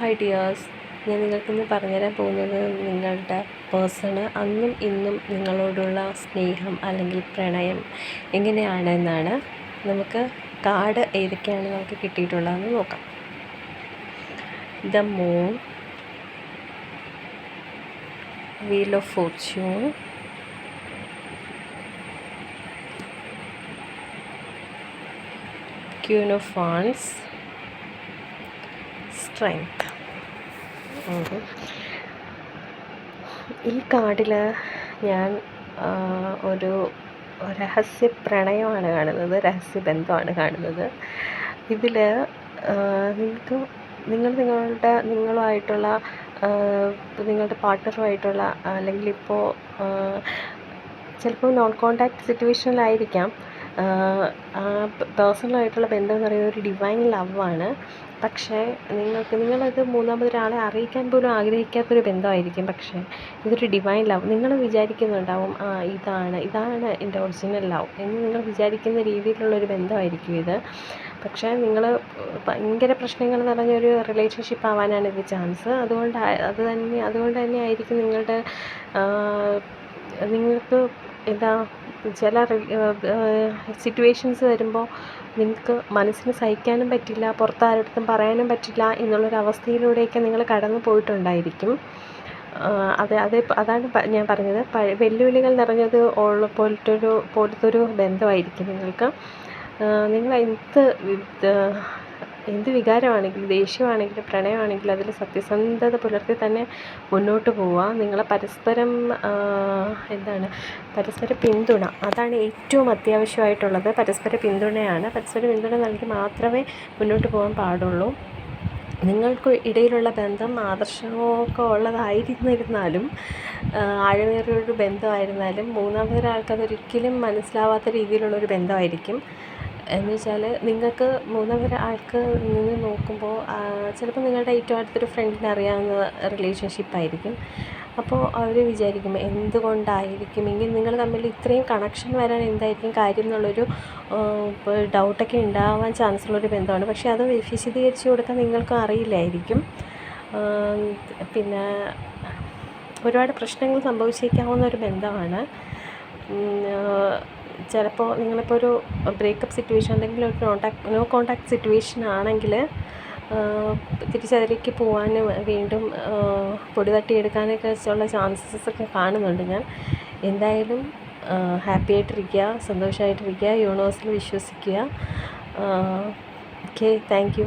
Hi dears ഞാൻ നിങ്ങൾക്കിന്ന് പറഞ്ഞുതരാൻ പോകുന്നത് നിങ്ങളുടെ പേഴ്സണ് അന്നും ഇന്നും നിങ്ങളോടുള്ള സ്നേഹം അല്ലെങ്കിൽ പ്രണയം എങ്ങനെയാണ് എന്നാണ് നമുക്ക് കാർഡ് ഏതൊക്കെയാണ് നമുക്ക് കിട്ടിയിട്ടുള്ളതെന്ന് നോക്കാം. The moon wheel of fortune queen of fans strength. ഈ കാർഡിൽ ഞാൻ ഒരു രഹസ്യ പ്രണയമാണ് കാണുന്നത് രഹസ്യ ബന്ധമാണ് കാണുന്നത്. ഇതിൽ നിങ്ങൾക്ക് നിങ്ങൾ നിങ്ങളുടെ നിങ്ങളുമായിട്ടുള്ള നിങ്ങളുടെ പാർട്ട്ണറുമായിട്ടുള്ള അല്ലെങ്കിൽ ഇപ്പോൾ ചിലപ്പോൾ നോൺ കോൺടാക്ട് സിറ്റുവേഷനിലായിരിക്കാം ആ പേഴ്സണലായിട്ടുള്ള ബന്ധം എന്ന് പറയുന്നത് ഒരു ഡിവൈൻ ലവാണ് പക്ഷേ നിങ്ങൾക്ക് നിങ്ങളത് മൂന്നാമതൊരാളെ അറിയിക്കാൻ പോലും ആഗ്രഹിക്കാത്തൊരു ബന്ധമായിരിക്കും. പക്ഷേ ഇതൊരു ഡിവൈൻ ലവ് നിങ്ങൾ വിചാരിക്കുന്നുണ്ടാവും ആ ഇതാണ് ഇതാണ് എന്റെ ഒറിജിനൽ ലവ് എന്ന് നിങ്ങൾ വിചാരിക്കുന്ന രീതിയിലുള്ളൊരു ബന്ധമായിരിക്കും ഇത്. പക്ഷേ നിങ്ങൾ ഭയങ്കര പ്രശ്നങ്ങൾ നിറഞ്ഞൊരു റിലേഷൻഷിപ്പ് ആവാനാണ് ഇത് ചാൻസ് അതുകൊണ്ട് അത് തന്നെ അതുകൊണ്ട് തന്നെ ആയിരിക്കും നിങ്ങളുടെ നിങ്ങൾക്ക് എന്താ ചില സിറ്റുവേഷൻസ് വരുമ്പോൾ നിങ്ങൾക്ക് മനസ്സിന് സഹിക്കാനും പറ്റില്ല പുറത്ത് ആരുടെ പറയാനും പറ്റില്ല എന്നുള്ളൊരവസ്ഥയിലൂടെയൊക്കെ നിങ്ങൾ കടന്നു പോയിട്ടുണ്ടായിരിക്കും. അത് അത് അതാണ് ഞാൻ പറഞ്ഞത്. വെല്ലുവിളികൾ നിറഞ്ഞത് ഉള്ള പോലത്തൊരു പോലത്തൊരു ബന്ധമായിരിക്കും നിങ്ങൾക്ക്. നിങ്ങൾ എന്ത് എന്ത് വികാരമാണെങ്കിലും ദേഷ്യമാണെങ്കിലും പ്രണയമാണെങ്കിലും അതിൽ സത്യസന്ധത പുലർത്തി തന്നെ മുന്നോട്ട് പോവുക. നിങ്ങൾ പരസ്പരം എന്താണ് പരസ്പര പിന്തുണ. അതാണ് ഏറ്റവും അത്യാവശ്യമായിട്ടുള്ളത്. പരസ്പര പിന്തുണയാണ്. പരസ്പര പിന്തുണ നൽകി മാത്രമേ മുന്നോട്ട് പോകാൻ പാടുള്ളൂ. നിങ്ങൾക്ക് ഇടയിലുള്ള ബന്ധം ആദർശമൊക്കെ ഉള്ളതായിരുന്നിരുന്നാലും ആഴമേറിയൊരു ബന്ധമായിരുന്നാലും മൂന്നാമതൊരാൾക്കതൊരിക്കലും മനസ്സിലാവാത്ത രീതിയിലുള്ളൊരു ബന്ധമായിരിക്കും. എന്ന് വെച്ചാൽ നിങ്ങൾക്ക് മൂന്നാമതൊരാൾക്ക് നിന്ന് നോക്കുമ്പോൾ ചിലപ്പോൾ നിങ്ങളുടെ ഏറ്റവും അടുത്തൊരു ഫ്രണ്ടിനെ അറിയാവുന്ന റിലേഷൻഷിപ്പ് ആയിരിക്കും. അപ്പോൾ അവർ വിചാരിക്കും എന്തുകൊണ്ടായിരിക്കും? ഇനി നിങ്ങൾ തമ്മിൽ ഇത്രയും കണക്ഷൻ വരാൻ എന്തായിരിക്കും കാര്യം? എന്നുള്ളൊരു ഡൗട്ടൊക്കെ ഉണ്ടാവാൻ ചാൻസ് ഉള്ളൊരു ബന്ധമാണ്. പക്ഷേ അത് വിശദീകരിച്ച് കൊടുക്കാൻ നിങ്ങൾക്കും അറിയില്ലായിരിക്കും. പിന്നെ ഒരുപാട് പ്രശ്നങ്ങൾ സംഭവിച്ചേക്കാവുന്ന ഒരു ബന്ധമാണ്. ചിലപ്പോൾ നിങ്ങളിപ്പോൾ ഒരു ബ്രേക്കപ്പ് സിറ്റുവേഷൻ അല്ലെങ്കിൽ ഒരു കോണ്ടാക്ട് നോ കോണ്ടാക്ട് സിറ്റുവേഷൻ ആണെങ്കിൽ തിരിച്ചതിലേക്ക് പോകാനും വീണ്ടും പൊടി തട്ടിയെടുക്കാനൊക്കെ ഉള്ള ചാൻസസ് ഒക്കെ കാണുന്നുണ്ട് ഞാൻ. എന്തായാലും ഹാപ്പി ആയിട്ടിരിക്കുക സന്തോഷമായിട്ടിരിക്കുക യൂണിവേഴ്സിൽ വിശ്വസിക്കുക. Okay thank you